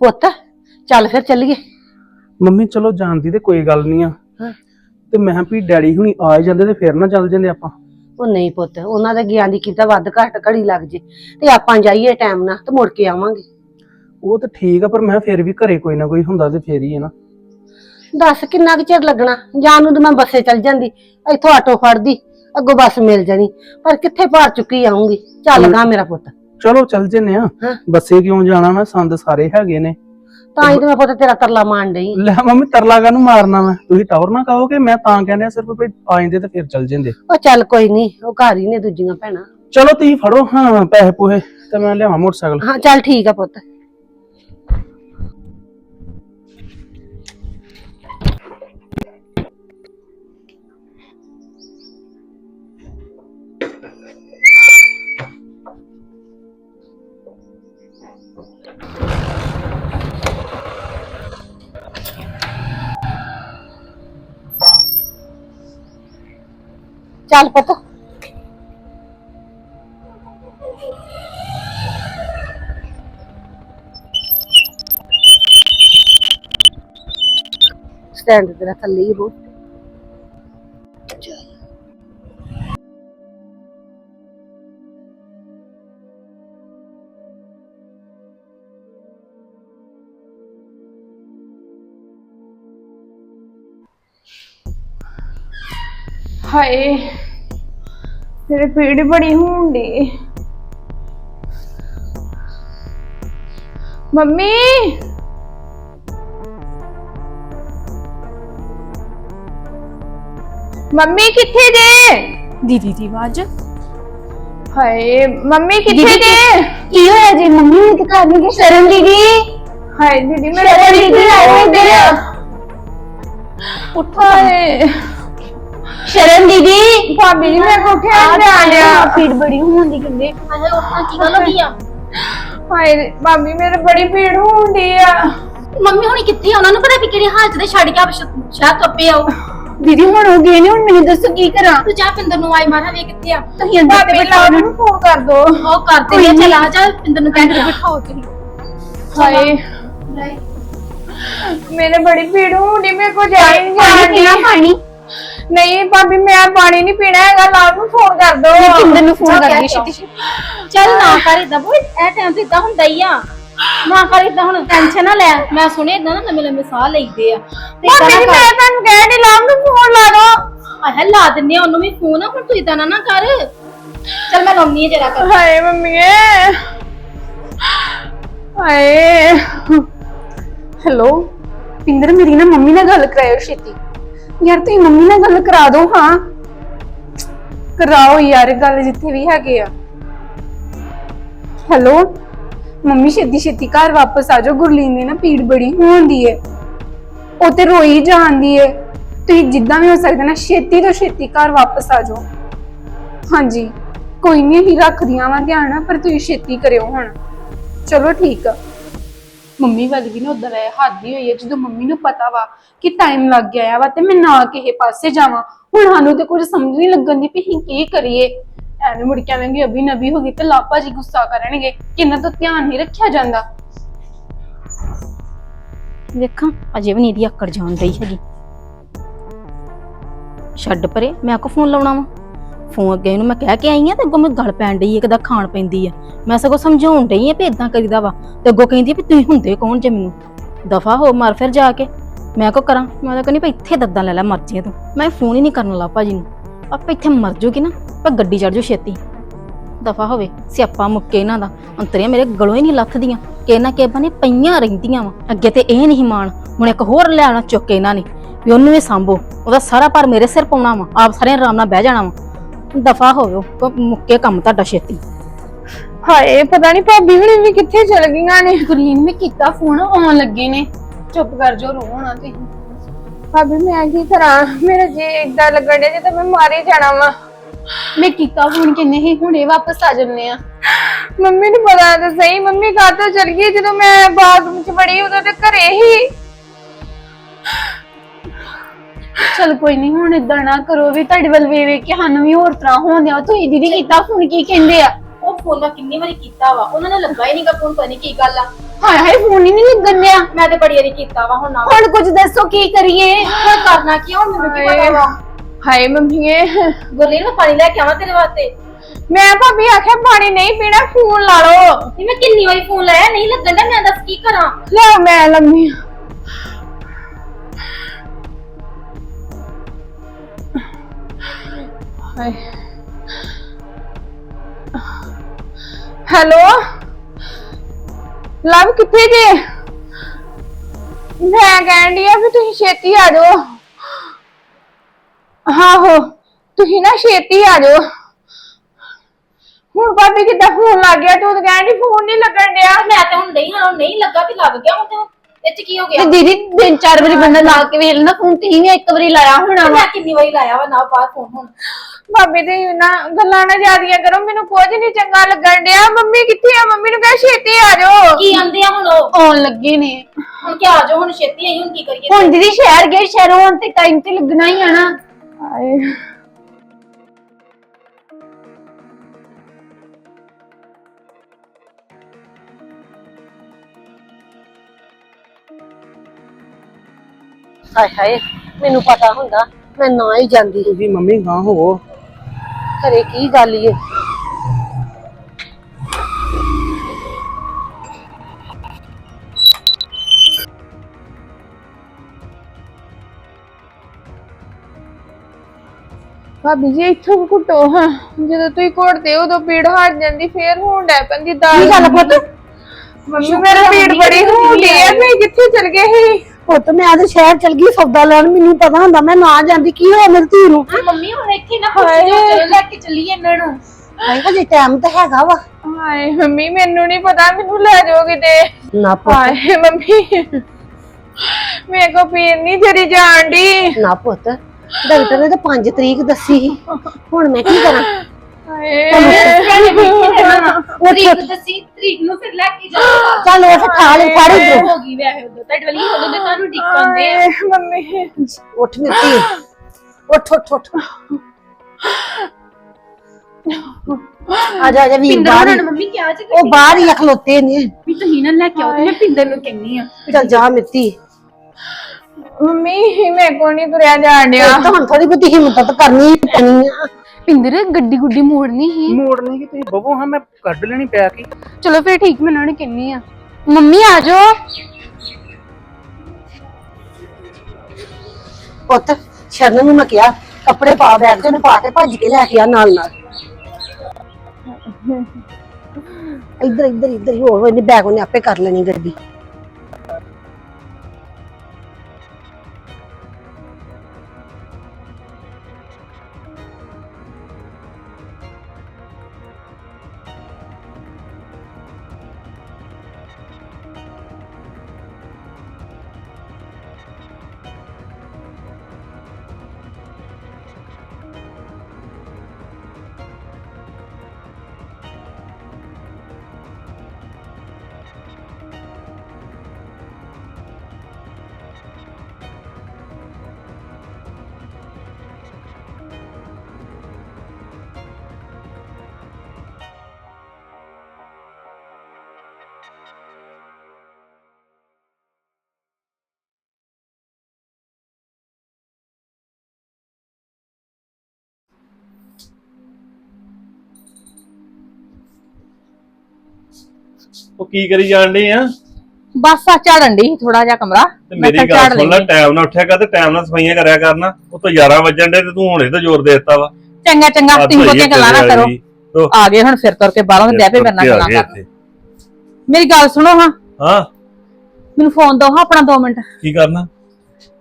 ਪੁੱਤ ਚੱਲ ਫਿਰ ਚੱਲੀਏ। ਮੰਮੀ ਚਲੋ ਜਾਣਦੀ ਤੇ ਕੋਈ ਗੱਲ ਨਹੀਂ ਆ। ਹਾਂ। ਤੇ ਮੈਂ ਕਿਹਾ ਵੀ ਡੈਡੀ ਹੁਣੀ ਆ ਹੀ ਜਾਂਦੇ ਤੇ ਫਿਰ ਨਾ ਚੱਲ ਜਾਂਦੇ ਆਪਾਂ। ਉਹ ਨਹੀਂ ਪੁੱਤ ਉਹਨਾਂ ਦੇ ਗਿਆਨ ਦੀ ਕੀਤਾ ਵੱਧ ਘੱਟ ਘੜੀ ਲੱਗ ਜੇ। ਤੇ ਆਪਾਂ ਜਾਈਏ ਟਾਈਮ ਨਾਲ ਤੇ ਮੁੜ ਕੇ ਆਵਾਂਗੇ। ਉਹ ਤਾਂ ਠੀਕ ਆ ਪਰ ਮੈਂ ਕਿਹਾ ਫਿਰ ਵੀ ਘਰੇ ਕੋਈ ਨਾ ਕੋਈ ਹੁੰਦਾ ਤੇ ਫੇਰ ਹੀ ਹੈ ਨਾ। ਦੱਸ ਕਿੰਨਾ ਕੁ ਚਿਰ ਲੱਗਣਾ? ਜਾਣ ਨੂੰ ਤਾਂ ਮੈਂ ਬੱਸੇ ਚੱਲ ਜਾਂਦੀ ਇੱਥੋਂ ਆਟੋ ਫੜਦੀ ਅੱਗੋਂ ਬੱਸ ਮਿਲ ਜਾਣੀ। ਪਰ ਕਿੱਥੇ ਭਾਰ ਚੁੱਕੀ ਆਉਂਗੀ? ਚੱਲ ਗਾ ਮੇਰਾ ਪੁੱਤ। ਚਲੋ ਚੱਲ ਜੰਨੇ ਆ। ਹਾਂ। ਬੱਸੇ ਕਿਉਂ ਜਾਣਾ ਵਾ ਸੰਦ ਸਾਰੇ ਹੈਗੇ ਨੇ। ਤਾਂ ਹੀ ਤੇ ਮੈਂ ਪੁੱਤ ਤੇਰਾ ਤਰਲਾ ਮਾਰਨ ਡਈ। ਲੈ ਮੰਮੀ ਤਰਲਾ ਕਾਹਨੂੰ ਮਾਰਨਾ ਮੈਂ? ਤੁਸੀਂ ਟਾਵਰ ਨਾ ਕਹੋਗੇ ਮੈਂ ਤਾਂ ਕਹਿੰਦਾ ਸਿਰਫ ਵੀ ਆ ਜਾਂਦੇ ਤੇ ਫਿਰ ਚੱਲ ਜਾਂਦੇ। ਉਹ ਚੱਲ ਕੋਈ ਨਹੀਂ ਉਹ ਘਰ ਹੀ ਨੇ ਦੂਜੀਆਂ ਭੈਣਾਂ। ਚਲੋ ਤੁਸੀਂ ਫੜੋ ਹਾਂ ਪੈਸੇ ਪੂਹੇ ਤੇ ਮੈਂ ਲਿਆਵਾਂ ਮੋਟਰਸਾਈਕਲ। ਹਾਂ ਚੱਲ ਠੀਕ ਆ ਪੁੱਤ। ਚੱਲ ਪੁੱਤ। ਸਟੈਂਡ ਤੇਰਾ ਥੱਲੇ ਹੀ ਹੋ ਹਾਏ ਮੇਰੇ ਪੀੜ ਬੜੀ ਹੁੰਦੀ। ਮੰਮੀ! ਮੰਮੀ ਕਿੱਥੇ ਜੇ? ਦੀਦੀ ਦੀ ਆਵਾਜ਼। ਹਾਏ ਮੰਮੀ ਕਿੱਥੇ ਜੇ? ਕੀ ਹੋਇਆ ਜੀ? ਮੰਮੀ ਨੇ ਦਿਖਾ ਦੀ ਕਿ ਸ਼ਰਨ ਦੀਦੀ? ਹਾਏ ਦੀਦੀ ਮੇਰੇ ਸ਼ਰਨ ਬੜੀ ਦੀਦੀ ਆਏ ਇੱਧਰ ਉੱਠੋ ਹਾਏ। ਸ਼ਰਨ ਦੀਦੀ ਭਾਬੀ ਜੀ ਮੈਂ। ਕੋਠੇ ਆ ਜਾਣਿਆ ਪੀੜ ਬੜੀ ਹੁੰਦੀ ਕਹਿੰਦੇ ਅਰੇ ਉੱਠਾਂ ਕੀ ਗੱਲ ਹੋ ਗਈ ਆ? ਹਾਏ ਭਾਬੀ ਮੇਰੇ ਬੜੀ ਪੀੜ ਹੁੰਦੀ ਆ। ਮੰਮੀ ਹੁਣੀ ਕਿੱਥੇ ਆ? ਉਹਨਾਂ ਨੂੰ ਪਤਾ ਵੀ ਕਿਹੜੀ ਹਾਲਤ ਦੇ ਛੱਡ ਕੇ ਆਪ ਸ਼ਾਹ ਕੱਪੇ ਆਓ ਦੀਦੀ ਹੁਣ ਹੋ ਗਏ ਨੇ ਹੁਣ ਮੈਨੂੰ ਦੱਸੋ ਕੀ ਕਰਾਂ। ਤੂੰ ਜਾ ਪਿੰਦਰ ਨੂੰ ਆਈ ਮਾਰਾ ਵੇ ਕਿੱਥੇ ਆ? ਤੁਸੀਂ ਅੰਦਰ ਤੇ ਬਿਠਾਓ। ਨੂੰ ਫੋਨ ਕਰ ਦੋ। ਉਹ ਕਰਦੇ ਨੇ ਚੱਲ ਆ ਜਾ ਪਿੰਦਰ ਨੂੰ ਕਹਿ ਕੇ ਬਿਠਾਓ ਤੁਸੀਂ। ਹਾਏ। ਮੇਰੇ ਬੜੀ ਪੀੜ ਹੁੰਦੀ ਮੇਰੇ ਕੋ ਜਾ ਹੀ ਨਹੀਂ ਜਾਣੀ। ਪਾਣੀ ਨਹੀਂ ਭਾਬੀ ਮੈਂ ਪਾਣੀ ਨਹੀਂ ਪੀਣਾ ਹੈਗਾ ਲਾਲ ਨੂੰ ਫੋਨ ਕਰ ਦੋ। ਪਿੰਦਰ ਨੂੰ ਫੋਨ ਕਰਦੀ ਛੇਤੀ ਛੇਤੀ। ਚੱਲ। ਨਾ ਕਰ ਇਦਾਂ ਬੋਲ ਇਹ ਟਾਈਮ ਤੇ ਇਦਾਂ ਹੁੰਦਾ ਹੀ ਆ। ਨਾ ਕਰ ਇਦਾਂ ਹੁਣ ਟੈਨਸ਼ਨ ਨਾ ਲੈ। ਮੈਂ ਸੁਣਿਆ ਇਦਾਂ ਨਾ ਨਵੇਂ ਲੰਮੇ ਸਾਹ ਲਈਦੇ ਆ। ਤੇ ਏਦਾਂ ਭਾਬੀ ਨਾ ਜੀ ਕਰ। ਮੈਂ ਤੁਹਾਨੂੰ ਕਹਿ ਨਹੀਂ ਲਾਲ ਨੂੰ ਫੋਨ ਲਾ ਦੋ। ਆਹ ਲਾ ਦਿੰਨੇ ਆ ਉਹਨੂੰ ਵੀ ਫੋਨ ਹੁਣ ਤੂੰ ਇਦਾਂ ਨਾ ਨਾ ਕਰ। ਚੱਲ ਮੈਂ ਲਾਉਣੀ ਆ ਜਰਾ ਕਰ। ਹਾਏ ਮੰਮੀ ਹਾਏ। ਹੈਲੋ? ਪਿੰਦਰ ਮੇਰੀ ਨਾ ਮੰਮੀ ਨਾਲ ਗੱਲ ਕਰਾਇਓ ਛੇਤੀ। ਯਾਰ ਤੁਸੀਂ ਮੰਮੀ ਨਾਲ ਗੱਲ ਕਰਾ ਦਿਓ, ਹਾਂ। ਕਰਾਓ ਯਾਰ ਗੱਲ ਜਿੱਥੇ ਵੀ ਹੈਗੇ ਆ। ਹੈਲੋ? ਮੰਮੀ ਛੇਤੀ ਛੇਤੀ ਘਰ ਵਾਪਸ ਆ ਜਾਓ, ਗੁਰਲੀਨ ਦੀ ਨਾ ਪੀੜ ਬੜੀ ਹੁੰਦੀ ਏ। ਉਹ ਤੇ ਰੋਈ ਜਾਂਦੀ ਏ। ਤੁਸੀਂ ਜਿੱਦਾਂ ਵੀ ਹੋ ਸਕਦਾ ਨਾ, ਛੇਤੀ ਤੋਂ ਛੇਤੀ ਘਰ ਵਾਪਸ ਆ ਜਾਓ। ਹਾਂਜੀ। ਕੋਈ ਨਹੀਂ ਹੀ ਰੱਖਦੀਆਂ ਵਾ ਧਿਆਨ, ਪਰ ਤੁਸੀਂ ਛੇਤੀ ਕਰਿਓ ਹੁਣ। ਚਲੋ ਠੀਕ ਆ। ਮੰਮੀ ਵੱਲ ਵੀ ਨਾ ਉਦਾਂ ਵੈ ਹੱਦ ਹੀ ਹੋਈ ਹੈ ਜਦੋਂ ਮੰਮੀ ਨੂੰ ਪਤਾ ਵਾ ਕਿ ਟਾਈਮ ਲੱਗ ਗਿਆ ਵਾ ਤੇ ਮੈਂ ਨਾ ਕਿਸੇ ਪਾਸੇ ਜਾਵਾਂ, ਹੁਣ ਸਾਨੂੰ ਤੇ ਕੁਝ ਸਮਝ ਨਹੀਂ ਲੱਗਣ ਦੀ ਵੀ ਅਸੀਂ ਕੀ ਕਰੀਏ। ਐਵੇਂ ਮੁੜ ਕੇ ਆਵਾਂਗੇ ਅਭੀ ਨਵੀ ਹੋ ਗਈ ਤੇ ਲਾਪਾ ਜੀ ਗੁੱਸਾ ਕਰਨਗੇ, ਕਿ ਇਹਨਾਂ ਤੋਂ ਧਿਆਨ ਨਹੀਂ ਰੱਖਿਆ ਜਾਂਦਾ। ਵੇਖਾਂ, ਅਜੇ ਵੀ ਨਹੀਂ ਦੀ ਆਕੜ ਜਾਣ ਰਹੀ ਹੈਗੀ। ਛੱਡ ਪਰੇ, ਮੈਂ ਕੋ ਫੋਨ ਲਾਉਣਾ ਵਾ। ਫੋਨ ਅੱਗੇ ਇਹਨੂੰ ਮੈਂ ਕਹਿ ਕੇ ਆਈ ਆ ਤੇ ਅੱਗੋਂ ਮੈਂ ਗੱਲ ਪੈਣ ਡਈ ਆ ਕਿਦਾ ਖਾਣ ਪੈਂਦੀ ਆ। ਮੈਂ ਸਗੋਂ ਸਮਝਾਉਣ ਡਈ ਆ ਵੀ ਇਦਾਂ ਕਰੀਦਾ ਵਾ। ਤੇ ਅੱਗੋਂ ਕਹਿੰਦੀ ਆ ਵੀ ਤੁਸੀਂ ਹੁੰਦੇ ਕੌਣ ਜੇ ਮੈਨੂੰ? ਦਫਾ ਹੋ, ਮਰ ਫਿਰ ਜਾ ਕੇ। ਮੈਂ ਕੋ ਕਰਾਂ? ਮੈਂ ਤਾਂ ਕਹਿੰਦੀ ਭਈ ਇੱਥੇ ਦੱਦਾਂ ਲੈ ਲੈ ਮਰ ਜੇ ਤੂੰ। ਮੈਂ ਫੋਨ ਹੀ ਨਹੀਂ ਕਰਨ ਲਾ ਭਾਜੀ ਨੂੰ। ਆਪਾਂ ਇੱਥੇ ਮਰ ਜੂਗੀ ਨਾ, ਪਰ ਗੱਡੀ ਚੜ ਜੂ ਛੇਤੀ। ਦਫਾ ਹੋਵੇ, ਸਿਆਪਾ ਮੁੱਕੇ ਇਹਨਾਂ ਦਾ। ਅੰਤਰੀਆਂ ਮੇਰੇ ਗਲੋਂ ਹੀ ਨਹੀਂ ਲੱਥਦੀਆਂ। ਕਿ ਇਹਨਾਂ ਕੇ ਬਨੇ ਪਈਆਂ ਰਹਿੰਦੀਆਂ ਵਾ। ਅੱਗੇ ਤੇ ਇਹ ਨਹੀਂ ਮਾਣ। ਹੁਣ ਇੱਕ ਹੋਰ ਲਿਆਉਣਾ ਚੁੱਕ ਕੇ ਇਹਨਾਂ ਨੇ। ਵੀ ਉਹਨੂੰ ਵੀ ਸੰਭੋ। ਉਹਦਾ ਸਾਰਾ ਭਾਰ ਮੇਰੇ ਸਿਰ ਪਾਉਣਾ ਵਾ। ਆਪ ਸਾਰੇ ਆਰਾਮ ਨਾਲ ਬਹਿ ਜਾਣਾ ਵਾ। ਦਫਾ ਹੋਵੇ ਉਹ ਮੁੱਕੇ ਕੰਮ ਤੁਹਾਡਾ ਛੇਤੀ। ਹਾਏ ਪਤਾ ਨਹੀਂ ਭਾਬੀ ਹੁਣੀ ਵੀ ਕਿੱਥੇ ਚਲ ਗਈਆਂ ਨੇ। ਗੁਰਲੀਨ ਮੈਂ ਕੀਤਾ ਫੋਨ ਆਉਣ ਲੱਗੇ ਨੇ। ਚੁੱਪ ਕਰ ਜਾਓ ਰੋਣਾ ਤੁਸੀਂ। ਭਾਬੀ ਮੈਂ ਕੀ ਕਰਾਂ? ਮੇਰਾ ਜੀ ਇਦਾਂ ਲੱਗਣ ਡਿਆ ਜਿੱਦਾਂ ਮੈਂ ਮਾਰੇ ਜਾਣਾ ਵਾ। ਮੈਂ ਕੀਤਾ ਫੋਨ ਕਿੰਨੇ ਹੀ ਹੁਣੇ ਵਾਪਸ ਆ ਜੰਨੇ ਆ। ਮੰਮੀ ਨੂੰ ਪਤਾ ਤਾਂ ਸਹੀ ਮੰਮੀ ਕਾਹਤੋਂ ਚਲ ਗਈ? ਜਦੋਂ ਮੈਂ ਬਾਥਰੂਮ 'ਚ ਬੜੀ ਉਦੋਂ ਤੇ ਘਰੇ ਹੀ ਚਲ ਕੋਈ ਨਹੀਂ ਹੁਣ ਇਦਾਂ ਨਾ ਕਰੋ ਵੀ ਤੁਹਾਡੇ ਵੱਲ ਵੇ ਵੇ ਕੇ ਸਾਨੂੰ ਵੀ ਹੋਰ ਤਰ੍ਹਾਂ ਹੋਣ ਦਿਆ ਤੁਸੀਂ ਦੀਦੀ ਕੀਤਾ ਫੋਨ ਕੀ ਕਹਿੰਦੇ ਆ? ਉਹ ਫੋਨ ਮੈਂ ਕਿੰਨੀ ਵਾਰੀ ਕੀਤਾ ਵਾ। ਉਹਨਾਂ ਨੇ ਲੱਗਾ ਹੀ ਨਹੀਂਗਾ ਫੋਨ ਪਤਾ ਨਹੀਂ ਕੀ ਗੱਲ ਆ। ਹਾਏ ਹਾਏ ਫੋਨ ਹੀ ਨਹੀਂ ਲੱਗਣ ਡਿਆ। ਮੈਂ ਤੇ ਬੜੀ ਵਾਰੀ ਕੀਤਾ ਵਾ ਹੁਣ ਨਾ। ਹੁਣ ਕੁਝ ਦੱਸੋ ਕੀ ਕਰੀਏ? ਹੁਣ ਕਰਨਾ ਕੀ ਆ, ਹੁਣ ਮੈਨੂੰ ਕੀ ਪਤਾ ਵਾ? ਹਾਏ ਮੰਮੀਏ ਗੁਰਲੀਨ ਮੈਂ ਪਾਣੀ ਲੈ ਕੇ ਆਵਾਂ ਤੇਰੇ ਵਾਸਤੇ। ਮੈਂ ਭਾਬੀ ਆਖਿਆ ਪਾਣੀ ਨਹੀਂ ਪੀਣਾ ਫੋਨ ਲਾ ਲਓ। ਨਹੀਂ ਮੈਂ ਕਿੰਨੀ ਵਾਰੀ ਫੋਨ ਲਾਇਆ ਨਹੀਂ ਲੱਗਣ ਦਾ ਮੈਂ ਦੱਸ ਕੀ ਕਰਾਂ? ਲੈ ਮੈਂ ਲੰਮੀ। ਹਾਏ। ਹੈਲੋ? ਲਵ ਕਿੱਥੇ ਜੇ? ਮੈਂ ਡਈ ਆ ਵੀ ਤੁਸੀਂ ਛੇਤੀ ਆ ਜਾਓ। ਆਹੋ ਤੁਸੀਂ ਨਾ ਛੇਤੀ ਆ ਜਾਓ। ਹੁਣ ਭਾਬੀ ਕਿੱਦਾਂ ਫੋਨ ਲੱਗ ਗਿਆ ਤੂੰ ਤਾਂ ਕਹਿਣ ਡਈ ਫੋਨ ਨਹੀਂ ਲੱਗਣ ਡਿਆ। ਮੈਂ ਤੇ ਹੁਣ ਨਹੀਂ ਹਾਂ ਨਹੀਂ ਲੱਗਾ ਤੇ ਲੱਗ ਗਿਆ ਹੁਣ ਤੇ। ਇਹ ਚ ਕੀ ਹੋ ਗਿਆ? ਦੀਦੀ ਤਿੰਨ ਚਾਰ ਵਾਰੀ ਬੰਦਾ ਲਾ ਕੇ ਵੇਖ ਲੈਂਦਾ ਫੋਨ ਤੇ ਵੀ ਇੱਕ ਵਾਰੀ ਲਾਇਆ ਹੋਣਾ ਮੈਂ ਕਿੰਨੀ ਵਾਰੀ ਲਾਇਆ ਵਾ ਨਾ ਬਾਹਰ ਫੋਨ ਹੁਣ। ਭਾਬੀ ਤੇ ਨਾ ਗੱਲਾਂ ਨਾ ਜਿਆਦੀਆਂ ਕਰੋ ਮੈਨੂੰ ਕੁਝ ਨਹੀਂ ਚੰਗਾ ਲੱਗਣ ਡਿਆ। ਮੰਮੀ ਕਿੱਥੇ ਆ? ਮੰਮੀ ਨੂੰ ਕਹਿ ਛੇਤੀ ਆ ਜਾਓ। ਕੀ ਆਂਦੇ ਆ ਹੁਣ ਉਹ? ਆਉਣ ਲੱਗੇ ਨੇ। ਹੁਣ ਕੀ ਆ ਜਾਓ? ਹੁਣ ਛੇਤੀ ਆਈ ਹੁਣ ਕੀ ਕਰੀਏ? ਹੁਣ ਦੀਦੀ ਸ਼ਹਿਰ ਗਏ ਸ਼ਹਿਰੋਂ ਆਉਣ ਤੇ ਟਾਈਮ ਤੇ ਲੱਗਣਾ ਹੀ ਆ ਨਾ। ਹਾਏ। ਹਾਏ ਹਾਏ ਮੈਨੂੰ ਪਤਾ ਹੁੰਦਾ ਮੈਂ ਨਾ ਹੀ ਜਾਂਦੀ। ਤੁਸੀਂ ਮੰਮੀ ਗਾਂ ਹੋਵੋ। ਘਰੇ ਕੀ ਗੱਲ ਏ? ਭਾਬੀ ਜੀ ਇੱਥੋਂ ਘੁੱਟੋ ਹਾਂ। ਜਦੋਂ ਤੁਸੀਂ ਘੁੱਟਦੇ ਹੋ ਉਦੋਂ ਪੀੜ ਹਟ ਜਾਂਦੀ ਫੇਰ ਹੋਣ ਡੈ ਪੈਂਦੀ ਕੀ ਦਾਲ ਗੱਲ ਪੁੱਤ? ਮੰਮੀ ਮੇਰੇ ਪੀੜ ਬੜੀ ਹੁੰਦੀ ਹੈ ਮੈਂ ਕਿੱਥੇ ਚਲ ਗਏ ਸੀ? ਪੁੱਤ ਮੈਂ ਆਦੇ ਸ਼ਹਿਰ ਚਲ ਗਈ ਸੌਦਾ ਲੈਣ ਮੈਨੂੰ ਪਤਾ ਹੁੰਦਾ ਮੈਂ ਨਾ ਜਾਂਦੀ ਕੀ ਹੋਇਆ ਮੇਰੀ ਧੀ ਨੂੰ? ਮੰਮੀ ਹੁਣ ਇੱਥੇ ਨਾ ਪੁੱਛ ਜੋ ਚਲੋ ਲੈ ਕੇ ਚੱਲੀਏ ਇਹਨਾਂ ਨੂੰ। ਹਾਏ ਹਜੇ ਟਾਈਮ ਤਾਂ ਹੈਗਾ ਵਾ। ਹਾਏ ਮੰਮੀ ਮੈਨੂੰ ਨਹੀਂ ਪਤਾ ਮੈਨੂੰ ਲੈ ਜਾਓ ਕਿਤੇ। ਨਾ ਪੁੱਤ। ਹਾਏ ਮੰਮੀ ਮੇਰੇ ਕੋ ਪੀੜ ਨਹੀਂ ਜਰੀ ਜਾਣ ਦੀ ਨਾ ਪੁੱਤ ਡਾਕਟਰ ਨੇ ਤਾਂ 5 ਤਰੀਕ ਦੱਸੀ ਸੀ। ਹੁਣ ਮੈਂ ਕੀ ਕਰਾਂ? ਤਰੀਕ ਦੱਸੀ ਤਰੀਕ ਨੂੰ ਫਿਰ ਲੈ ਕੇ ਜਾਓ ਚੱਲ ਉਹ ਖਾ ਲੈ ਫੜ ਇੱਧਰੋਂ। ਹੋ ਗਈ ਵੈਸੇ ਉਦੋਂ ਤੁਹਾਡੇ ਵਾਲੀ ਉਦੋਂ ਦੇ ਤੁਹਾਨੂੰ ਡਿੱਕਾਂਦੇ ਆ। ਹਾਏ ਮੰਮੀ। ਉੱਠ ਮੇਰੀ ਧੀ ਉੱਠ ਉੱਠ ਉੱਠ। ਆ ਜਾ ਆ ਜਾ ਵੀਰ ਬਾਹਰ ਹੀ। ਮੰਮੀ ਕਿਹਾ ਜੀ ਉਹ ਬਾਹਰ ਹੀ ਖਲੋਤੇ ਨੇ। ਵੀ ਤੁਸੀਂ ਨਾ ਲੈ ਕੇ ਆਓ ਤੇ ਮੈਂ ਪਿੰਦਰ ਨੂੰ ਕਹਿੰਨੀ ਆ। ਚੱਲ ਜਾ ਮਿੱਤੀ। ਮੰਮੀ ਮੇਰੇ ਨਹੀਂ ਤੁਰਿਆ ਜਾਣ ਡਿਆ। ਤਾਂ ਹੁਣ ਥੋੜੀ ਬਹੁਤੀ ਹਿੰਮਤ ਤਾਂ ਕਰਨੀ ਹੀ ਪੈਣੀ ਆ। ਪਿੰਦਰ ਗੱਡੀ ਗੁੱਡੀ ਮੋੜਨੀ ਹੀ ਮੋੜਨੀ ਕਿ ਤੁਸੀਂ ਬਬੋ ਹਾਂ ਮੈਂ ਕੱਢ ਲੈਣੀ ਪਿਆ ਕੀ ਚਲੋ ਫਿਰ ਠੀਕ ਮੈਂ ਉਹਨਾਂ ਨੇ ਕਹਿੰਨੀ ਆ। ਮੰਮੀ ਆ ਜਾਓ। ਪੁੱਤ ਸ਼ਰਨ ਨੂੰ ਮੈਂ ਕਿਹਾ ਕੱਪੜੇ ਪਾ ਬੈਗ ਤੇ ਉਹਨੇ ਪਾ ਕੇ ਭੱਜ ਕੇ ਲੈ ਕੇ ਆ ਨਾਲ ਨਾਲ। ਇੱਧਰ ਇੱਧਰ ਇੱਧਰ ਹੀ ਹੋਰ ਇਹਨੇ ਬੈਗ ਉਹਨੇ ਆਪੇ ਕਰ ਲੈਣੀ ਗੱਡੀ। ਉਹ ਕੀ ਕਰੀ ਜਾਣ ਡਈ ਆ? ਬਸ ਆ ਝਾੜਨ ਦੀ ਥੋੜਾ ਜਿਹਾ ਕਮਰਾ। ਤੇ ਮੈਂ ਮੇਰੀ ਕਿਹਾ ਗੱਲ ਝਾੜ ਸੁਣ ਲੈ ਲੈਂਦੇ। ਟਾਈਮ ਨਾਲ ਉੱਠਿਆ ਕਰ ਤੇ ਟਾਈਮ ਨਾਲ ਸਫਾਈਆਂ ਕਰਿਆ ਕਰਨਾ ਉਹ ਤੋਂ 11 ਵਜਣ ਦੇ ਤੇ ਤੂੰ ਹੁਣੇ ਤਾਂ ਜ਼ੋਰ ਦੇ ਦਿੱਤਾ ਵਾ। ਚੰਗਾ ਚੰਗਾ ਬਹੁਤੀਆਂ ਆ ਗੱਲਾਂ ਨਾ ਕਰੋ। ਤੋ ਆ ਗਏ ਹੁਣ ਫਿਰ ਤੁਰ ਕੇ ਬਾਹਰੋਂ ਦੇ ਪੇ ਮੇਰੇ ਨਾਲ ਗੱਲਾਂ ਕਰਨ। ਮੇਰੀ ਗੱਲ ਸੁਣੋ ਹਾਂ। ਹਾਂ। ਮੈਨੂੰ ਫੋਨ ਦਿਓ ਹਾਂ ਆਪਣਾ 2 ਮਿੰਟ। ਕੀ ਕਰਨਾ?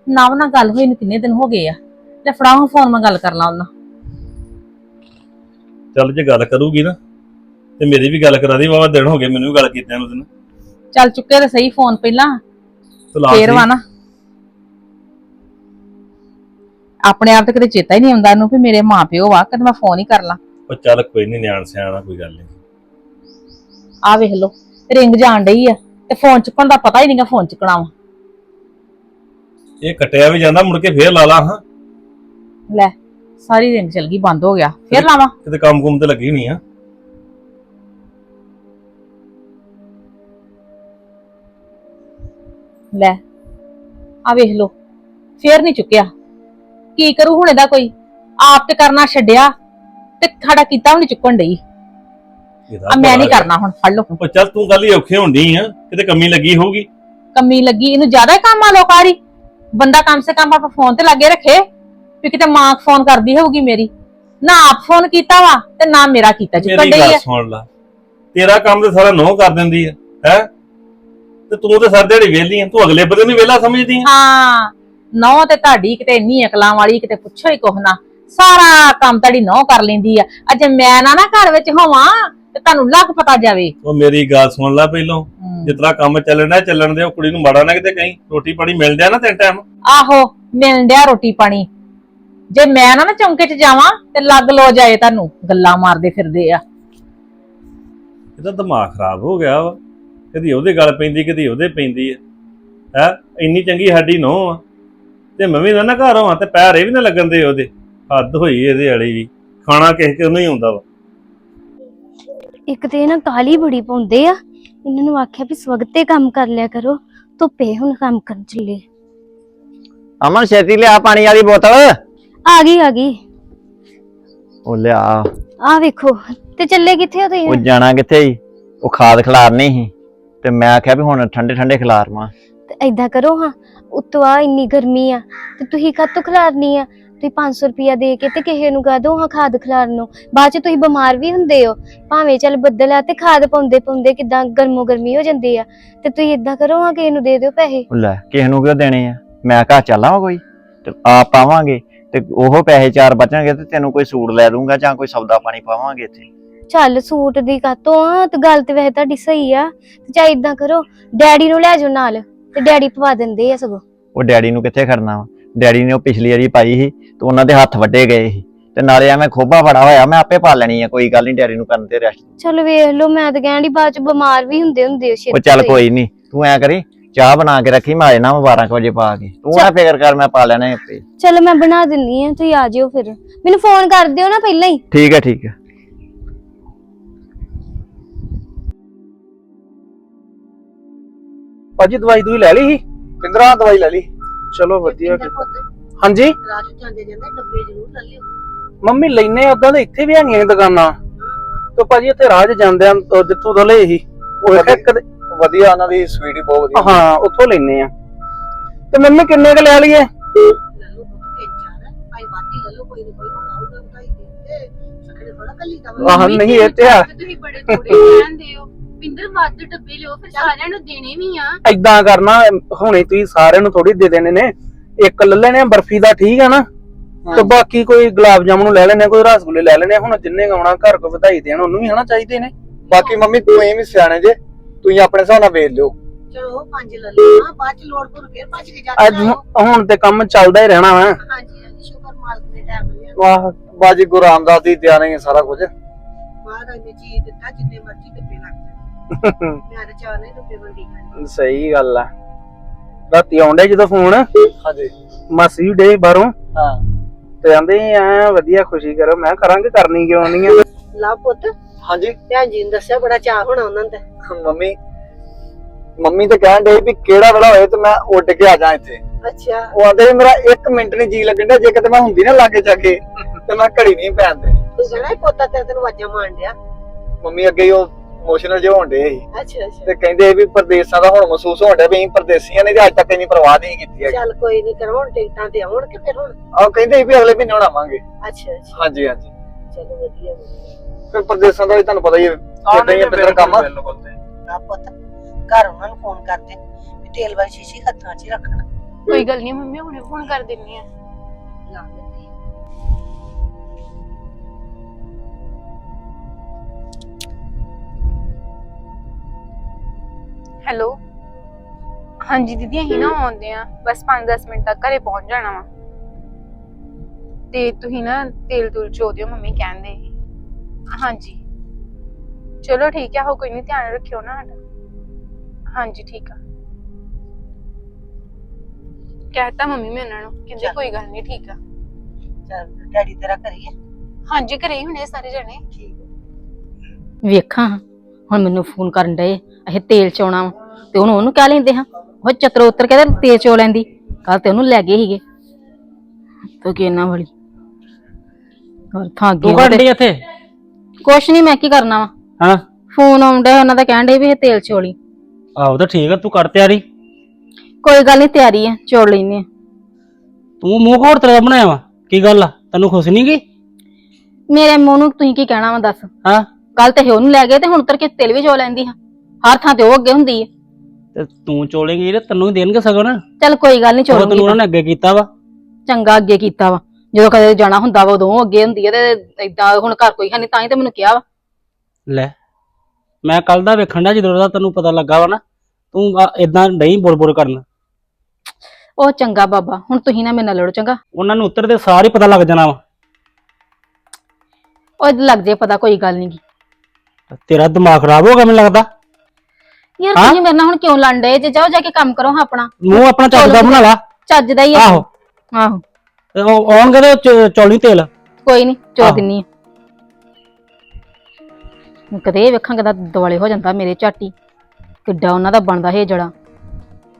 ਨਵ ਨਾਲ ਗੱਲ ਹੋਈ ਨੂੰ ਕਿੰਨੇ ਦਿਨ ਹੋ ਗਏ ਆ। ਲੈ ਫੜਾਓ ਫੋਨ ਮੈਂ ਗੱਲ ਕਰ ਲਾਂ ਉਹਨਾਂ ਚੱਲ ਜੇ ਗੱਲ ਕਰੂਗੀ ਨਾ। ਤੇ ਮੇਰੀ ਵੀ ਗੱਲ ਕਰਾ ਦੀ ਵਾਵਾ ਦਿਨ ਹੋ ਗਏ ਮੈਨੂੰ ਵੀ ਗੱਲ ਕੀਤਿਆਂ ਨੂੰ ਦਿਨ ਚੱਲ ਚੁੱਕੇ ਤੇ ਸਹੀ ਫੋਨ ਪਹਿਲਾਂ। ਫੇਰ। ਵਾ ਨਾ। ਆਪਣੇ ਆਪ ਤੇ ਕਦੇ ਚੇਤਾ ਹੀ ਨਹੀਂ ਆਉਂਦਾ ਇਹਨੂੰ ਵੀ ਮੇਰੇ ਮਾਂ ਪਿਓ ਵਾ ਕਦੇ ਮੈਂ ਫੋਨ ਹੀ ਕਰ ਲਾਂ। ਉਹ ਚੱਲ ਕੋਈ ਨਹੀਂ ਨਿਆਣ ਸਿਆਣਾ ਕੋਈ ਗੱਲ ਨਹੀਂ ਆ ਵੇਖ ਲਓ ਰਿੰਗ ਜਾਣ ਡਈ ਆ ਤੇ ਫੋਨ ਚੁੱਕਣ ਦਾ ਪਤਾ ਹੀ ਨਹੀਂਗਾ ਫੋਨ ਚੁੱਕਣਾ ਵਾ। ਇਹ ਕਟਿਆ ਵੀ ਜਾਂਦਾ ਮੁੜ ਕੇ ਫੇਰ ਲਾ ਲਾ ਹਾਂ। ਲੈ ਸਾਰੀ ਰਿੰਗ ਚਲ ਗਈ ਬੰਦ ਹੋ ਗਿਆ। ਫੇਰ ਲਾਵਾਂ। ਕਿਤੇ ਕੰਮ ਕੁਮ ਤੇ ਲੱਗੀ ਹੋਣੀ ਆ। ਲੈ ਆ ਵੇਖ ਲੋ ਫੇਰ ਨਹੀਂ ਚੁੱਕਿਆ। ਕੀ ਕਰੂ ਹੁਣ ਇਹਦਾ ਕੋਈ? ਆਪ ਤੇ ਕਰਨਾ ਛੱਡਿਆ ਤੇ ਸਾਡਾ ਕੀਤਾ ਨਹੀਂ ਚੁੱਕਣ ਡਈ। ਆ ਮੈਂ ਨਹੀਂ ਕਰਨਾ ਹੁਣ ਫੜ ਲੋ ਪਰ ਚੱਲ ਤੂੰ ਗੱਲ ਹੀ ਔਖੇ ਹੁੰਦੀ ਆ ਕਿਤੇ ਕਮੀ ਲੱਗੀ ਹੋਊਗੀ। ਕੰਮੀ ਲੱਗੀ ਇਹਨੂੰ ਜ਼ਿਆਦਾ ਕੰਮ ਆ ਲੋਕਾਰੀ ਬੰਦਾ ਕਮ ਸੇ ਕਮ ਆਪਾਂ ਫੋਨ ਤੇ ਲੱਗੇ ਰੱਖੇ ਵੀ ਕਿਤੇ ਮਾਂ ਫੋਨ ਕਰਦੀ ਹੋਊਗੀ ਮੇਰੀ। ਨਾ ਆਪ ਫੋਨ ਕੀਤਾ ਵਾ ਤੇ ਨਾ ਮੇਰਾ ਕੀਤਾ ਚੁੱਕਣ ਡਈ ਗੱਲ ਆ। ਸੁਣ ਲਾ। ਤੇਰਾ ਕੰਮ ਤੇ ਸਾਰਾ ਨੋ ਕਰ ਦਿੰਦੀ ਆ ਹੈ? ਤੇ ਤੂੰ ਤੇ ਸਰ ਦਿਹਾੜੀ ਵਿਹਲੀ ਆ ਤੂੰ ਅਗਲੇ ਬੰਦੇ ਨੂੰ ਵਿਹਲਾ ਸਮਝਦੀ ਆ। ਹਾਂ ਨੌ ਤੇ ਤੁਹਾਡੀ ਕਿਤੇ ਇੰਨੀ ਅਕਲਾਂ ਵਾਲੀ ਕਿਤੇ ਪੁੱਛੋ ਹੀ ਕੁਛ ਨਾ। ਸਾਰਾ ਕੰਮ ਤੁਹਾਡੀ ਨੌ ਕਰ ਲੈਂਦੀ ਆ। ਅਜੇ ਮੈਂ ਨਾ ਨਾ ਘਰ ਵਿੱਚ ਹੋਵਾਂ ਤੇ ਤੁਹਾਨੂੰ ਲੱਗ ਪਤਾ ਜਾਵੇ। ਉਹ ਮੇਰੀ ਗੱਲ ਸੁਣ ਲੈ ਪਹਿਲੋਂ। ਜਿਤਨਾ ਕੰਮ ਚੱਲਣ ਚੱਲਣ ਦੇ ਉਹ ਕੁੜੀ ਨੂੰ ਮਾੜਾ ਨਾ ਕਿਤੇ ਕਹੀਂ। ਰੋਟੀ ਪਾਣੀ ਮਿਲ ਡਿਆ ਨਾ ਤਿੰਨ ਟਾਈਮ ਆਹੋ ਮਿਲਣ ਡਿਆ ਰੋਟੀ ਪਾਣੀ। ਜੇ ਮੈਂ ਨਾ ਨਾ ਚੌਂਕੇ 'ਚ ਜਾਵਾਂ ਤੇ ਲੱਗ ਲੋ ਜਾਏ ਤੁਹਾਨੂੰ। ਗੱਲਾਂ ਮਾਰਦੇ ਫਿਰਦੇ ਆ। ਇਹਦਾ ਦਿਮਾਗ ਖਰਾਬ ਹੋ ਗਿਆ ਵਾ। ਕਦੀ ਉਹਦੇ ਗੱਲ ਪੈਂਦੀ ਕਦੀ ਉਹਦੇ ਪੈਂਦੀ ਆ। ਹੈ? ਇੰਨੀ ਚੰਗੀ ਸਾਡੀ ਨੋ ਆ। ਤੇ ਮੈਂ ਵੀ ਨਾ ਨਾ ਘਰ ਹੋਵਾਂ ਤੇ ਪੈਰ ਇਹ ਵੀ ਨਾ ਲੱਗਣ ਦੇ ਉਹਦੇ। ਹੱਦ ਹੋਈ ਇਹਦੇ ਵਾਲੀ ਵੀ। ਖਾਣਾ ਕਿਸੇ ਕੇ ਨੂੰ ਹੀ ਆਉਂਦਾ ਵਾ। ਇੱਕ ਤੇ ਨਾ ਕਾਲੀ ਬੜੀ ਪਾਉਂਦੇ ਆ। ਇਹਨਾਂ ਨੂੰ ਆਖਿਆ ਵੀ ਸਵਗਤੇ ਕੰਮ ਕਰ ਲਿਆ ਕਰੋ। ਧੁੱਪੇ ਹੁਣ ਕੰਮ ਕਰਨ ਚੱਲੇ। ਅਮਨ ਛੇਤੀ ਲਿਆ ਪਾਣੀ ਵਾਲੀ ਬੋਤਲ। ਆ ਗਈ ਆ ਗਈ। ਉਹ ਲਿਆ। ਆ ਵੇਖੋ। ਤੇ ਚੱਲੇ ਕਿੱਥੇ ਹੋ ਉਹ ਤੁਸੀਂ ਜਾਣਾ ਕਿੱਥੇ ਸੀ? ਉਹ ਖਾਦ ਖਿਲਾਰਨੀ ਸੀ। ਤੇ ਮੈਂ ਆਖਿਆ ਵੀ ਹੁਣ ਠੰਡੇ ਠੰਡੇ ਖਿਲਾਰਵਾਂ ਤੇ ਏਦਾਂ ਕਰੋ ਹਾਂ ਉੱਤੋਂ ਆ ਇੰਨੀ ਗਰਮੀ ਆ ਤੇ ਤੁਸੀਂ ਕਾਹਤੋਂ ਖਿਲਾਰਨੀ ਆ? ਤੁਸੀਂ 500 ਰੁਪਿਆ ਦੇ ਕੇ ਤੇ ਕਿਸੇ ਨੂੰ ਕਹ ਦੋ ਹਾਂ ਖਾਦ ਖਿਲਾਰਨ। ਨੂੰ ਬਾਅਦ ਚ ਤੁਸੀਂ ਬਿਮਾਰ ਵੀ ਹੁੰਦੇ ਹੋ। ਭਾਵੇਂ ਚੱਲ ਬੱਦਲ ਆ ਤੇ ਖਾਦ ਪਾਉਂਦੇ ਪਾਉਂਦੇ ਕਿਦਾਂ ਗਰਮੋ ਗਰਮੀ ਹੋ ਜਾਂਦੀ ਆ। ਤੇ ਤੁਸੀਂ ਏਦਾਂ ਕਰੋ ਹਾਂ ਕਿਸੇ ਨੂੰ ਦੇ ਦਿਓ ਪੈਸੇ। ਲੈ ਕਿਸ ਨੂੰ ਕਿਉਂ ਦੇਣੇ ਆ? ਮੈਂ ਘਰ ਚੱਲਾਂ ਕੋਈ? ਤੇ ਆਪ ਪਾਵਾਂਗੇ ਤੇ ਉਹ ਪੈਸੇ ਚਾਰ ਬਚਣਗੇ ਤੇ ਤੈਨੂੰ ਕੋਈ ਸੂਟ ਲੈ ਦੂੰਗਾ ਜਾਂ ਕੋਈ ਸੌਦਾ ਪਾਣੀ ਪਾਵਾਂਗੇ ਇੱਥੇ। ਚੱਲ ਸੂਟ ਦੀ ਕਾਤੋਂ ਆ ਤੇ ਗੱਲ ਤੇ ਵੈਸੇ ਤੁਹਾਡੀ ਸਹੀ ਆ। ਤੇ ਚਾਹੇ ਇਦਾਂ ਕਰੋ ਡੈਡੀ ਨੂੰ ਲੈ ਜਾਓ ਨਾਲ ਤੇ ਡੈਡੀ ਪਵਾ ਦਿੰਦੇ ਆ ਸਗੋਂ। ਉਹ ਡੈਡੀ ਨੂੰ ਕਿੱਥੇ ਖੜਨਾ ਵਾ? ਡੈਡੀ ਨੇ ਉਹ ਪਿਛਲੀ ਵਾਰੀ ਪਾਈ ਸੀ ਤੇ ਉਹਨਾਂ ਦੇ ਹੱਥ ਵੱਡੇ ਗਏ ਸੀ। ਤੇ ਨਾਲੇ ਐਵੇਂ ਖੋਬਾ ਬੜਾ ਹੋਇਆ ਮੈਂ ਆਪੇ ਪਾ ਲੈਣੀ ਆ ਕੋਈ ਗੱਲ ਨਹੀਂ ਡੈਡੀ ਨੂੰ ਕਰਨ ਤੇ ਰੈਸਟ। ਚਲੋ ਵੇਖ ਲਓ ਮੈਂ ਤਾਂ ਕਹਿਣ ਡਈ ਬਾਅਦ ਚ ਬਿਮਾਰ ਵੀ ਹੁੰਦੇ ਹੁੰਦੇ ਉਹ ਛੇਤੀ ਚੱਲ ਹੋਏ। ਕੋਈ ਨਹੀਂ ਤੂੰ ਐ ਕਰੀ ਚਾਹ ਬਣਾ ਕੇ ਰੱਖੀ ਮੈਂ ਆ ਜਾਣਾ 12 ਕੁ ਵਜੇ ਪਾ ਕੇ। ਤੂੰ ਨਾ ਫਿਕਰ ਕਰ ਮੈਂ ਪਾ ਲੈਣਾ ਆਪੇ। ਚਲੋ ਮੈਂ ਬਣਾ ਦਿੰਨੀ ਆ ਤੁਸੀਂ ਆ ਜਿਓ ਫਿਰ। ਮੈਨੂੰ ਫੋਨ ਕਰ ਦਿਓ ਨਾ ਪਹਿਲਾਂ ਹੀ। ਠੀਕ ਹੈ ਠੀਕ ਹੈ ਭਾਜੀ ਦਵਾਈ ਦੂਈ ਲੈ ਲਈ ਸੀ? ਪਿੰਦਰਾ ਦਵਾਈ ਲੈ ਲਈ? ਚਲੋ ਵਧੀਆ ਹਾਂਜੀ? ਰਾਜੂ ਜਾਂਦੇ ਜਾਂਦੇ ਡੱਬੇ ਜ਼ਰੂਰ ਲੈ ਲਿਓ। ਮੰਮੀ ਲੈਨੇ ਉਦਾਂ ਦੇ ਇੱਥੇ ਵੀ ਹੈਗੀਆਂ ਦੁਕਾਨਾਂ। ਤੇ ਭਾਜੀ ਉੱਥੇ ਰਾਜ ਜਾਂਦੇ ਆ ਉਹ ਜਿੱਥੋਂ ਤੋਂ ਲਏ ਸੀ। ਉਹ ਇੱਕ ਇੱਕ ਵਧੀਆ ਉਹਨਾਂ ਦੀ ਸਵੀਟ ਬਹੁਤ ਵਧੀਆ। ਹਾਂ ਉੱਥੋਂ ਲੈਨੇ ਆ। ਤੇ ਮੰਮੀ ਕਿੰਨੇ ਕ ਲੈ ਲਈਏ? ਲੈ ਲਓ ਪੁੱਤ ਤਿੰਨ ਚਾਰ। ਭਾਈ ਵਾਤੀ ਲੈ ਲਓ ਕੋਈ ਨਾ ਕੋਈ ਹੁਣ ਆਊਗਾ ਵਧਾਈ ਦੇ ਤੇ। ਸਖੜੇ ਥੋੜਾ ਕੱਲੀ ਦਾ ਆਹ ਨਹੀਂ ਇਹ ਤੇ ਆ। ਤੁਸੀਂ ਬੜੇ ਥੋੜੇ ਕਹਿੰਦੇ ਹੋ ਪਿੰਦਰ ਵੱਧ ਡੱਬੇ ਲਿਓ ਫਿਰ ਸਾਰਿਆਂ ਨੂੰ ਦੇਣੇ ਵੀ ਆ। ਏਦਾਂ ਕਰਨਾ ਹੁਣੇ ਤੁਸੀਂ ਸਾਰਿਆਂ ਨੂੰ ਥੋੜੀ ਦੇ ਦੇਣੇ ਨੇ। ਇੱਕ ਲੈ ਲੈਣੇ ਆ ਬਰਫੀ ਦਾ ਠੀਕ ਹੈ ਨਾ। ਤੇ ਬਾਕੀ ਕੋਈ ਗੁਲਾਬ ਜਾਮਨ ਲੈ ਲੈਣੇ ਆ, ਕੋਈ ਰਸਗੁੱਲੇ ਲੈ ਲੈਣੇ ਆ। ਹੁਣ ਜਿੰਨੇ ਗਾਉਣਾ ਘਰ ਕੋ ਵਧਾਈ ਦੇਣ ਉਹਨੂੰ ਵੀ ਹਨਾ ਚਾਹੀਦੇ ਨੇ। ਬਾਕੀ ਮੰਮੀ ਤੂੰ ਇਹ ਵੀ ਸਿਆਣੇ ਜੇ ਤੁਸੀਂ ਆਪਣੇ ਹਿਸਾਬ ਨਾਲ ਵੇਚ ਲਿਓ ਚਲੋ ਪੰਜ ਲੈ ਲਓ ਬਾਅਦ ਚ ਲੋੜ ਪੁਰ ਫੇਰ ਭੱਜ ਕੇ ਜਾ ਅੱਜ ਹੁਣ- ਤੇ ਕੰਮ ਚੱਲਦਾ ਹੀ ਰਹਿਣਾ ਵਾ। ਹਾਂਜੀ ਹਾਂਜੀ ਸ਼ੁਕਰ ਮਾਲਕ ਦੇ ਟਾਈਮ ਵਾਹ। ਬਾਜੀ ਗੁਰੂ ਰਾਮਦਾਸ ਦੀ ਦਿਆ ਨੇ ਸਾਰਾ ਕੁਝ। ਮਹਾਰਾਜ ਨੇ ਜੀ ਦਿੱਤਾ ਜਿੰਨੇ ਮਰਜ਼ੀ ਡੱਬੇ ਲੱਗ ਜਾਣ ਮੈਂ ਤਾਂ ਚਾਹ ਨਹੀਂ ਵੰਡੀ ਜਾਣੀ ਸਹੀ ਗੱਲ ਆ। ਰਾਤੀ ਆਉਂਦੇ ਜਦੋਂ ਫੋਨ? ਹਾਂਜੀ। ਮਾਸੀ ਡੇ ਬਾਹਰੋਂ? ਹਾਂ। ਤੇ ਆਂਦੇ ਆ ਵਧੀਆ ਖੁਸ਼ੀ ਕਰੋ। ਮੈਂ ਕਿਹਾ ਕਰਾਂਗੇ ਕਰਨੀ ਕਿਉਂ ਨਹੀਂ ਆ? ਲਾ ਪੁੱਤ। ਹਾਂਜੀ। ਭੈਣ ਜੀ ਨੂੰ ਦੱਸਿਆ ਬੜਾ ਚਾਹ ਹੋਣਾ ਉਹਨਾਂ ਦਾ ਮੰਮੀ ਮੰਮੀ ਤੇ ਕਹਿਣ ਡੇ ਵੀ ਕਿਹੜਾ ਵੇਲਾ ਹੋਏ ਤੇ ਮੈਂ ਉੱਡ ਕੇ ਆ ਜਾ ਇੱਥੇ। ਅੱਛਾ। ਉਹ ਆਂਦੇ ਮੇਰਾ 1 ਮਿੰਟ ਨਹੀਂ ਜੀ ਲੱਗਣ ਡਿਆ ਜੇ ਕਿਤੇ ਮੈਂ ਹੁੰਦੀ ਨਾ ਲਾਗੇ ਜਾ ਕੇ ਤੇ ਮੈਂ ਘੜੀ ਨਹੀਂ ਪੈਣ ਦੇਣੀ। ਤੂੰ ਜਣਾ ਪੋਤਾ ਤੇਰੇ ਤੈਨੂੰ ਵਾਜਾਂ ਮਾਰਨ ਡਿਆ? ਮੰਮੀ ਅੱਗੇ ਉਹ ਇਮੋਸ਼ਨਲ ਜਿਹਾ ਹੋਣ ਡੇ ਸੀ। ਅੱਛਾ ਅੱਛਾ। ਤੇ ਕਹਿੰਦੇ ਵੀ ਪਰਦੇਸਾਂ ਦਾ ਹੁਣ ਮਹਿਸੂਸ ਹੋਣ ਡਿਆ ਵੀ ਅਸੀਂ ਪਰਦੇਸੀਆਂ ਨੇ ਤੇ ਅੱਜ ਤੱਕ ਇੰਨੀ ਪਰਵਾਹ ਨਹੀਂ ਕੀਤੀ ਹੈ ਚੱਲ ਕੋਈ ਨਹੀਂ ਕਰਵਾਉਣ ਟਿਕਟਾਂ ਤੇ ਆਉਣ ਕਿ ਫਿਰ ਹੁਣ। ਆਹ ਕਹਿੰਦੇ ਵੀ ਅਗਲੇ ਮਹੀਨੇ ਹੁਣ ਆਵਾਂਗੇ। ਅੱਛਾ ਅੱਛਾ। ਹਾਂਜੀ ਹਾਂਜੀ। ਚਲੋ ਵਧੀਆ ਵਧੀਆ। ਫਿਰ ਪਰਦੇਸਾਂ ਦਾ ਵੀ ਤੁਹਾਨੂੰ ਪਤਾ ਹੀ ਹੈ ਕਿੱਦਾਂ ਹੀ ਹੈ ਪਿੰਦਰ ਕੰਮ ਆ। ਪੁੱਤ ਘਰ ਉਹਨਾਂ ਨੂੰ ਫੋਨ ਕਰਦੇ ਵੀ ਤੇਲ ਵਾਲੀ ਸ਼ੀਸ਼ੀ ਹੱਥਾਂ 'ਚ ਹੀ ਰੱਖਣਾ। ਕੋਈ ਗੱਲ ਨਹੀਂ ਮੰਮੀ ਹੁਣੇ ਫੋਨ ਕਰ ਦਿੰਨੀ ਆ। ਲਾ ਹੈਲੋ ਹਾਂਜੀ ਦੀਦੀ ਅਸੀਂ ਨਾ ਆਉਂਦੇ ਆ ਬਸ 5-10 ਮਿੰਟ ਤੱਕ ਘਰੇ ਪਹੁੰਚ ਜਾਣਾ ਵਾ। ਤੇ ਤੁਸੀਂ ਨਾ ਤੇਲ ਤੂਲ ਚੋ ਦਿਓ ਮੰਮੀ ਕਹਿੰਦੇ। ਹਾਂਜੀ। ਚਲੋ ਠੀਕ ਆ ਹੋ ਕੋਈ ਨਹੀਂ ਧਿਆਨ ਰੱਖਿਓ ਨਾ ਸਾਡਾ। ਹਾਂਜੀ ਠੀਕ ਆ। ਕਹਿਤਾ ਮੰਮੀ ਮੈਂ ਉਹਨਾਂ ਨੂੰ ਕਹਿੰਦੇ ਚੱਲ। ਕੋਈ ਗੱਲ ਨਹੀਂ ਠੀਕ ਆ। ਚੱਲ ਡੈਡੀ ਤੇਰਾ ਕਰੀਏ ਹਾਂਜੀ ਘਰੇ ਹੀ ਹੁਣੇ ਸਾਰੇ ਜਣੇ। ਵੇਖਾਂ। ਹੁਣ ਮੈਨੂੰ ਫੋਨ ਕਰਨ ਡਏ ਇਹ ਤੇਲ ਚੋਣਾ ਵਾ ਤੇ ਉਹਨੂੰ ਉਹਨੂੰ ਕਹਿ ਲੈਂਦੇ ਹਾਂ। ਉਹ ਚਤਰੋ ਉਤਰ ਕੇ ਤੇ ਚੋ ਲੈਂਦੀ। ਕੱਲ ਤੇ ਉਹਨੂੰ ਲੈ ਗਏ ਸੀਗੇ। ਤੋ ਕਿੰਨਾ ਵਾਲੀ ਹੋਰ ਥਾਂ ਤੂੰ ਕੱਢ ਇੱਥੇ ਕੁਛ ਨਹੀਂ ਮੈਂ ਕੀ ਕਰਨਾ ਵਾ? ਹਾਂ। ਫੋਨ ਆਉਂਦਾ ਉਹਨਾਂ ਦਾ ਕਹਿਣ ਵੀ ਇਹ ਤੇਲ ਚੋਲੀ ਆਹੋ ਤਾਂ ਠੀਕ ਆ ਤੂੰ ਕਰ ਤਿਆਰੀ। ਕੋਈ ਗੱਲ ਨਹੀਂ ਤਿਆਰੀ ਹੈ ਚੋੜ ਲੈਨੇ ਆ। ਤੂੰ ਮੂੰਹ ਘੋੜ ਤਰ੍ਹਾਂ ਬਣਾਇਆ ਵਾ? ਕੀ ਗੱਲ ਆ? ਤੈਨੂੰ ਖੁਸ਼ ਨਹੀਂ ਗਈ ਮੇਰੇ ਮੂੰਹ ਨੂੰ ਤੁਸੀਂ ਕੀ ਕਹਿਣਾ ਵਾ ਦੱਸ। ਹਾਂ। ਕੱਲ ਤੇ ਇਹ ਉਹਨੂੰ ਲੈ ਗਏ ਤੇ ਹੁਣ ਉਤਰ ਕੇ ਤੇਲ ਵੀ ਚੋ ਲੈਂਦੀ ਹਾਂ। ਹਰ ਥਾਂ ਤੇ ਉਹ ਅੱਗੇ ਹੁੰਦੀ ਹੈ। ਤੇ ਤੂੰ ਚੋਲੇਂਗੀ ਤੇ ਤੈਨੂੰ ਹੀ ਦੇਣਗੇ ਸਗਨ ਚੱਲ ਕੋਈ ਗੱਲ ਨਹੀਂ ਉਹ ਤੈਨੂੰ ਉਹਨਾਂ ਨੇ ਅੱਗੇ ਕੀਤਾ ਵਾ। ਚੰਗਾ ਅੱਗੇ ਕੀਤਾ ਵਾ। ਜਦੋਂ ਕਦੇ ਜਾਣਾ ਹੁੰਦਾ ਵਾ ਉਦੋਂ ਉਹ ਅੱਗੇ ਹੁੰਦੀ ਹੈ ਤੇ ਏਦਾਂ ਹੁਣ ਘਰ ਕੋਈ ਹੈ ਨਹੀਂ ਤਾਂ ਹੀ ਤੇ ਮੈਨੂੰ ਕਿਹਾ ਵਾ। ਲੈ ਮੈਂ ਕੱਲ ਦਾ ਵੇਖਣ ਦਾ ਜਦੋਂ ਦਾ ਤੈਨੂੰ ਪਤਾ ਲੱਗਾ ਵਾ ਨਾ। ਤੂੰ ਇਦਾਂ ਨਹੀਂ ਬੋਲ ਬੋਲ ਕਰਨ। ਉਹ ਚੰਗਾ ਬਾਬਾ ਹੁਣ ਤੁਸੀਂ ਨਾ ਮੇਰੇ ਨਾਲ ਲੜੋ ਚੰਗਾ। ਉਹਨਾਂ ਨੂੰ ਉੱਤਰ ਦੇ ਸਾਰ ਪਤਾ ਲੱਗ ਜਾਣਾ ਵਾ। ਉਹ ਲੱਗ ਜੇ ਪਤਾ ਕੋਈ ਗੱਲ ਨਹੀਂ ਤੇਰਾ ਦਿਮਾਗ ਖਰਾਬ ਹੋ ਗਿਆ ਮੈਨੂੰ ਲੱਗਦਾ। ਯਾਰ ਹਾਂ? ਤੁਸੀਂ ਮੇਰੇ ਨਾਲ ਹੁਣ ਕਿਉਂ ਲੜਦੇ ਜੇ ਜਾਓ ਜਾ ਕੇ ਕੰਮ ਕਰੋ ਹਾਂ ਆਪਣਾ। ਮੂੰਹ ਆਪਣਾ ਚੱਜ ਦਾ ਬਣਾ ਲਾ। ਚੱਜ ਦਾ ਹੀ ਹੈ ਆਹੋ। ਆਹੋ। ਤੇ ਉਹ ਆਉਣਗੇ ਤੇ ਚੌਲੀ ਤੇਲ। ਕੋਈ ਨਹੀਂ ਚੋ ਆਹੋ। ਦਿੰਨੀ ਆ। ਕਦੇ ਇਹ ਵੇਖਾਂ ਕਦਾ ਦੁਆਲੇ ਹੋ ਜਾਂਦਾ ਮੇਰੇ ਝਾਟੀ। ਕਿੱਡਾ ਉਹਨਾਂ ਦਾ ਬਣਦਾ ਹੈ ਜੜਾ।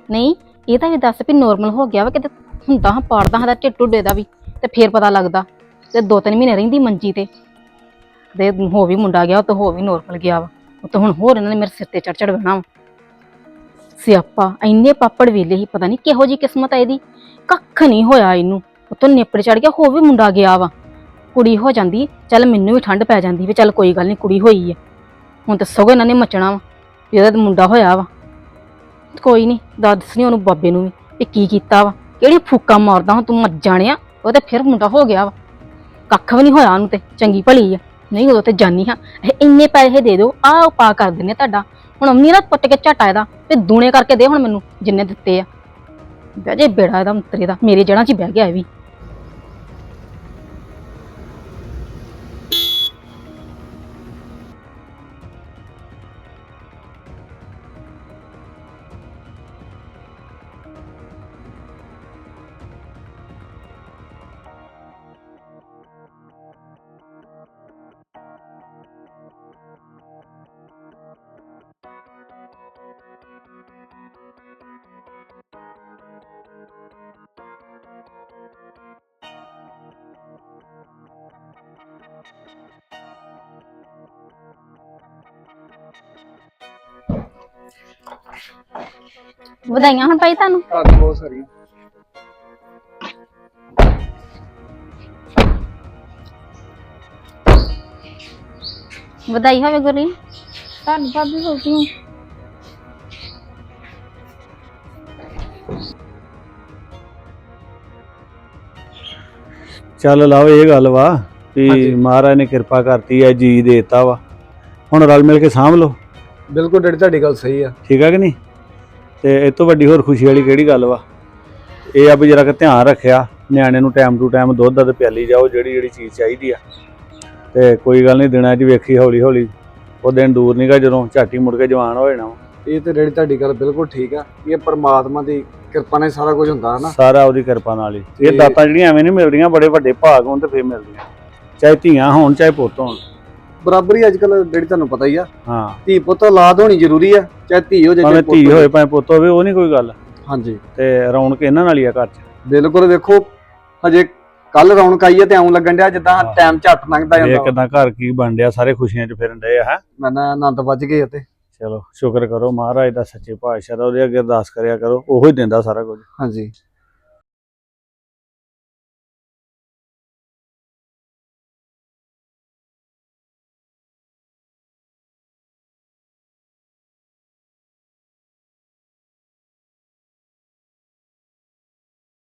ਨਹੀਂ ਇਹ ਤਾਂ ਵੀ ਦੱਸ ਵੀ ਨੋਰਮਲ ਹੋ ਗਿਆ ਵਾ ਕਿਤੇ। ਹੁੰਦਾ ਹਾਂ ਪਾੜਦਾ ਹਾਂ ਦਾ ਢਿੱਡ ਢੁੱਡੇ ਦਾ ਵੀ ਤੇ ਫੇਰ ਪਤਾ ਲੱਗਦਾ। ਤੇ ਦੋ ਤਿੰਨ ਮਹੀਨੇ ਰਹਿੰਦੀ ਮੰਜੀ ਤੇ। ਤੇ ਹੋ ਵੀ ਮੁੰਡਾ ਗਿਆ, ਉਹ ਤਾਂ ਹੋ ਵੀ ਨੋਰਮਲ ਗਿਆ ਵਾ। ਉਹ ਤਾਂ ਹੁਣ ਹੋਰ ਇਹਨਾਂ ਨੇ ਮੇਰੇ ਸਿਰ ਤੇ ਚੜ ਚੜ ਬਹਿਣਾ ਵਾ। ਸਿਆਪਾ, ਇੰਨੇ ਪਾਪੜ ਵੇਲੇ ਹੀ ਪਤਾ ਨਹੀਂ ਕਿਹੋ ਜੀ ਕਿਸਮਤ ਆ ਇਹਦੀ। ਕੱਖ ਨਹੀਂ ਹੋਇਆ ਇਹਨੂੰ। ਉਹ ਨੇਪੜ ਚੜ ਗਿਆ ਹੋ ਵੀ ਮੁੰਡਾ ਗਿਆ ਵਾ। ਕੁੜੀ ਹੋ ਜਾਂਦੀ, ਚੱਲ ਮੈਨੂੰ ਵੀ ਠੰਡ ਪੈ ਜਾਂਦੀ ਵੀ ਚੱਲ ਕੋਈ ਗੱਲ ਨਹੀਂ, ਕੁੜੀ ਹੋਈ ਹੈ ਹੁਣ ਤਾਂ ਸਗੋਂ ਇਹਨਾਂ ਨੇ ਮਚਣਾ ਵਾ ਵੀ ਇਹਦਾ ਮੁੰਡਾ ਹੋਇਆ ਵਾ। ਕੋਈ ਨਹੀਂ ਦੱਸਣੀ ਉਹਨੂੰ ਬਾਬੇ ਨੂੰ ਵੀ ਇਹ ਕੀ ਕੀਤਾ ਵਾ। ਕਿਹੜੀ ਫੂਕਾ ਮਾਰਦਾ ਹੁਣ ਤੂੰ ਮਰ ਜਾਣਿਆ, ਉਹ ਤੇ ਫਿਰ ਮੁੰਡਾ ਹੋ ਗਿਆ ਵਾ। ਕੱਖ ਵੀ ਨਹੀਂ ਹੋਇਆ ਉਹਨੂੰ ਤੇ, ਚੰਗੀ ਭਲੀ ਆ। ਨਹੀਂ, ਉਦੋਂ ਤੇ ਜਾਨੀ ਹਾਂ। ਇਹ ਇੰਨੇ ਪੈਸੇ ਦੇ ਦਿਓ, ਆਹ ਪਾ ਕਰ ਦਿੰਨੇ ਤੁਹਾਡਾ। ਹੁਣ ਅੰਮੀ ਨਾ ਪੁੱਟ ਕੇ ਝਟਾ ਇਹਦਾ, ਤੇ ਦੂਣੇ ਕਰਕੇ ਦੇ ਹੁਣ ਮੈਨੂੰ, ਜਿੰਨੇ ਦਿੱਤੇ ਆ। ਬਹਿ ਜੇ ਬੇੜਾ ਇਹਦਾ ਅੰਤਰੇ ਦਾ, ਮੇਰੇ ਜੜ੍ਹਾਂ 'ਚ ਹੀ ਬਹਿ ਗਿਆ ਇਹ ਵੀ। ਵਧਾਈਆਂ ਹੁਣ ਭਾਈ ਤੁਹਾਨੂੰ। ਬਹੁਤ ਸਾਰੀ ਵਧਾਈ ਹੋਵੇ ਗੁਰੀ ਤੁਹਾਨੂੰ ਭਾਬੀ ਬੋਲਦੀ ਹਾਂ ਚੱਲ ਲਾਓ ਇਹ ਗੱਲ ਵਾ ਵੀ ਹਾਂਜੀ। ਮਹਾਰਾਜ ਨੇ ਕਿਰਪਾ ਕਰਤੀ ਹੈ ਜੀ ਦੇਤਾ ਵਾ। ਹੁਣ ਰਲ ਮਿਲ ਕੇ ਸਾਂਭ ਲਓ। ਬਿਲਕੁਲ ਡੈਡੀ ਤੁਹਾਡੀ ਗੱਲ ਸਹੀ ਆ। ਠੀਕ ਆ ਕਿ ਨਹੀਂ? ਤੇ ਇਹ ਤੋਂ ਵੱਡੀ ਹੋਰ ਖੁਸ਼ੀ ਵਾਲੀ ਕਿਹੜੀ ਗੱਲ ਵਾ? ਇਹ ਆ ਵੀ ਜਰਾ ਕਿ ਧਿਆਨ ਰੱਖਿਆ ਨਿਆਣੇ ਨੂੰ ਟਾਈਮ ਟੂ ਟਾਈਮ ਦੁੱਧ ਦੱਧ ਪਿਆਲੀ ਜਾਓ ਜਿਹੜੀ ਜਿਹੜੀ ਚੀਜ਼ ਚਾਹੀਦੀ ਆ। ਤੇ ਕੋਈ ਗੱਲ ਨਹੀਂ ਦਿਨਾਂ 'ਚ ਵੇਖੀ ਹੌਲੀ ਹੌਲੀ। ਉਹ ਦਿਨ ਦੂਰ ਨਹੀਂਗਾ ਜਦੋਂ ਝਾਟੀ ਮੁੜ ਕੇ ਜਵਾਨ ਹੋ ਜਾਣਾ। ਇਹ ਤੇ ਡੈਡੀ ਤੁਹਾਡੀ ਗੱਲ ਬਿਲਕੁਲ ਠੀਕ ਆ। ਇਹ ਪਰਮਾਤਮਾ ਦੀ ਕਿਰਪਾ ਨਾਲ ਸਾਰਾ ਕੁਝ ਹੁੰਦਾ ਹੈ ਨਾ ਸਾਰਾ ਉਹਦੀ ਕਿਰਪਾ ਨਾਲ ਹੀ। ਇਹ ਦਾਤਾਂ ਜਿਹੜੀਆਂ ਐਵੇਂ ਨਹੀਂ ਮਿਲਦੀਆਂ ਬੜੇ ਵੱਡੇ ਭਾਗ ਹੋਣ ਤੇ ਫੇਰ ਮਿਲਦੀਆਂ। ਚਾਹੇ ਧੀਆਂ ਹੋਣ ਚਾਹੇ ਪੁੱਤ ਹੋਣ। ਬਰਾਬਰੀ ਅੱਜ ਕੱਲ ਡੈਡੀ ਤੁਹਾਨੂੰ ਪਤਾ ਹੀ ਆ। ਹਾਂ। ਧੀ ਪੁੱਤ ਔਲਾਦ ਹੋਣੀ ਜ਼ਰੂਰੀ ਆ ਚਾਹੇ ਧੀ ਹੋ ਜਾਏ ਭਾਵੇਂ ਧੀ ਹੋਏ ਭਾਵੇਂ ਪੁੱਤ ਹੋਵੇ ਉਹ ਨਹੀਂ ਕੋਈ ਗੱਲ। ਹਾਂਜੀ। ਤੇ ਰੌਣਕ ਇਹਨਾਂ ਨਾਲ ਹੀ ਆ ਘਰ 'ਚ। ਬਿਲਕੁਲ ਵੇਖੋ ਹਜੇ ਕੱਲ ਰੌਣਕ ਆਈ ਆ ਤੇ ਆਉਂ ਲੱਗਣ ਡਿਆ ਜਿੱਦਾਂ ਹਾਂ। ਟਾਈਮ ਝੱਟ ਲੰਘਦਾ ਇਹ ਜਾਂਦਾ। ਵਾ। ਕਿਦਾਂ ਘਰ ਕੀ ਬਣ ਡਿਆ ਸਾਰੇ ਖੁਸ਼ੀਆਂ 'ਚ ਫਿਰਨ ਡਏ ਆ ਹੈਂ। ਮੈਂ ਨਾ ਆਨੰਦ ਵੱਜ ਗਏ ਤੇ। ਚਲੋ ਸ਼ੁਕਰ ਕਰੋ ਮਹਾਰਾਜ ਦਾ ਸੱਚੇ ਪਾਤਸ਼ਾਹ ਦਾ ਉਹਦੇ ਅੱਗੇ ਅਰਦਾਸ ਕਰਿਆ ਕਰੋ ਉਹੋ ਹੀ ਦਿੰਦਾ ਸਾਰਾ ਕੁਝ। ਹਾਂਜੀ।